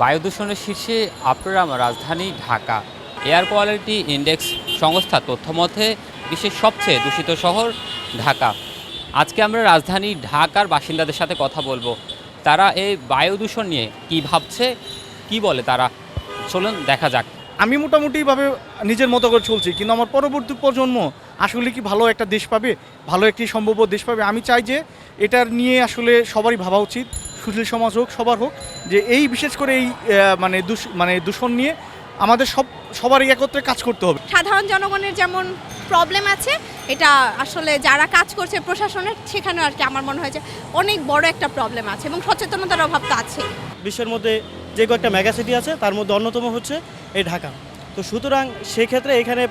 বায়ু দূষণের শীর্ষে আপ্রাম রাজধানী ঢাকা। এয়ার কোয়ালিটি ইন্ডেক্স সংস্থা তথ্যমতে বিশ্বের সবচেয়ে দূষিত শহর ঢাকা। আজকে আমরা রাজধানী ঢাকার বাসিন্দাদের সাথে কথা বলব। তারা এই বায়ু দূষণ নিয়ে কী ভাবছে, কি বলে তারা? চলুন দেখা যাক। আমি মোটামুটিভাবে নিজের মতো করে চলছি, কিন্তু আমার পরবর্তী প্রজন্ম আসলে কি ভালো একটা দেশ পাবে, ভালো একটি সম্ভাব্য দেশ পাবে? আমি চাই যে এটার নিয়ে আসলে সবারই ভাবা উচিত। সুশীল সমাজ হোক সবার হোক যে এই বিশেষ করে এই মানে মানে দূষণ নিয়ে আমাদের সব সবারই একত্রে কাজ করতে হবে। সাধারণ জনগণের যেমন প্রবলেম আছে এটা আসলে যারা কাজ করছে প্রশাসনের সেখানে আর কি আমার মনে হয় যে অনেক বড় একটা প্রবলেম আছে এবং সচেতনতার অভাব তো আছে বিশ্বের মধ্যে যে কয়েকটা মেগাসিটি আছে তার মধ্যে অন্যতম হচ্ছে এই ঢাকা। তো সুতরাং সেক্ষেত্রে এখানে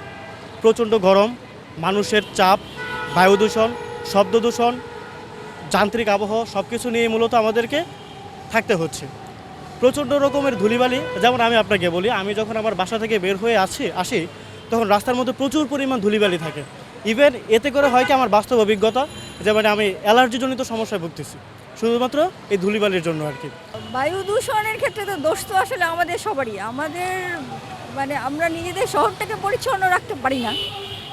প্রচণ্ড গরম মানুষের চাপ বায়ু দূষণ শব্দ দূষণ যান্ত্রিক আবহাওয়া সব কিছু নিয়ে মূলত আমাদেরকে থাকতে হচ্ছে। প্রচণ্ড রকমের ধুলিবালি, যেমন আমি আপনাকে বলি, আমি যখন আমার বাসা থেকে বের হয়ে আসি আসি, তখন রাস্তার মধ্যে প্রচুর পরিমাণ ধুলিবালি থাকে। ইভেন এতে করে হয় কি, আমার বাস্তব অভিজ্ঞতা, যে মানে আমি অ্যালার্জিজনিত সমস্যায় ভুগতেছি। শুধুমাত্র এই ধুলিবালির জন্য আর কি। বায়ু দূষণের ক্ষেত্রে তো দোষ তো আসলে আমাদের সবারই। আমাদের মানে আমরা নিজেদের শহরটাকে পরিচ্ছন্ন রাখতে পারি না।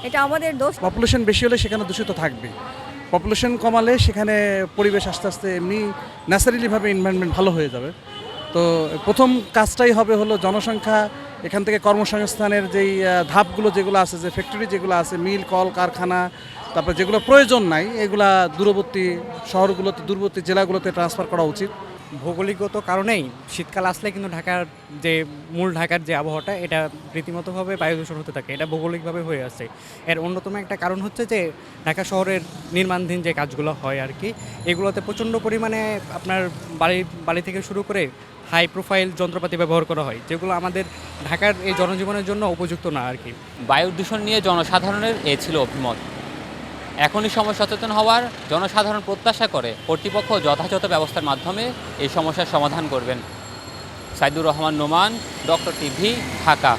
এটা আমাদের দোষ। পপুলেশন বেশি হলে সেখানে দূষিত থাকবে পপুলেশন কমালে সেখানে পরিবেশ আস্তে আস্তে এমনি ন্যাচারালিভাবে এনভায়রনমেন্ট ভালো হয়ে যাবে। তো প্রথম কাজটাই হবে হলো জনসংখ্যা, এখান থেকে কর্মসংস্থানের যেই ধাপগুলো যেগুলো আছে, যে ফ্যাক্টরি যেগুলো আছে, মিল, কল, কারখানা, তারপর যেগুলো প্রয়োজন নাই, এগুলা দূরবর্তী শহরগুলোতে, দূরবর্তী জেলাগুলোতে ট্রান্সফার করা উচিত। ভৌগোলিকগত কারণেই শীতকাল আসলে কিন্তু ঢাকার যে মূল ঢাকার যে আবহাওয়াটা, এটা রীতিমতোভাবে বায়ু দূষণ হতে থাকে। এটা ভৌগোলিকভাবে হয়ে আসছে এর অন্যতম একটা কারণ হচ্ছে যে, ঢাকা শহরের নির্মাণধীন যে কাজগুলো হয় আর কি এগুলোতে প্রচণ্ড পরিমাণে আপনার বাড়ি বাড়ি থেকে শুরু করে হাই প্রোফাইল যন্ত্রপাতি ব্যবহার করা হয়, যেগুলো আমাদের ঢাকার এই জনজীবনের জন্য উপযুক্ত না আর কি বায়ু দূষণ নিয়ে জনসাধারণের এ ছিল অভিমত। এখনই সময় সচেতন হওয়ার জনসাধারণ প্রত্যাশা করে কর্তৃপক্ষ যথাযথ ব্যবস্থার মাধ্যমে এই সমস্যার সমাধান করবেন। Saidur Rahman Noman, doctor TV, Dhaka.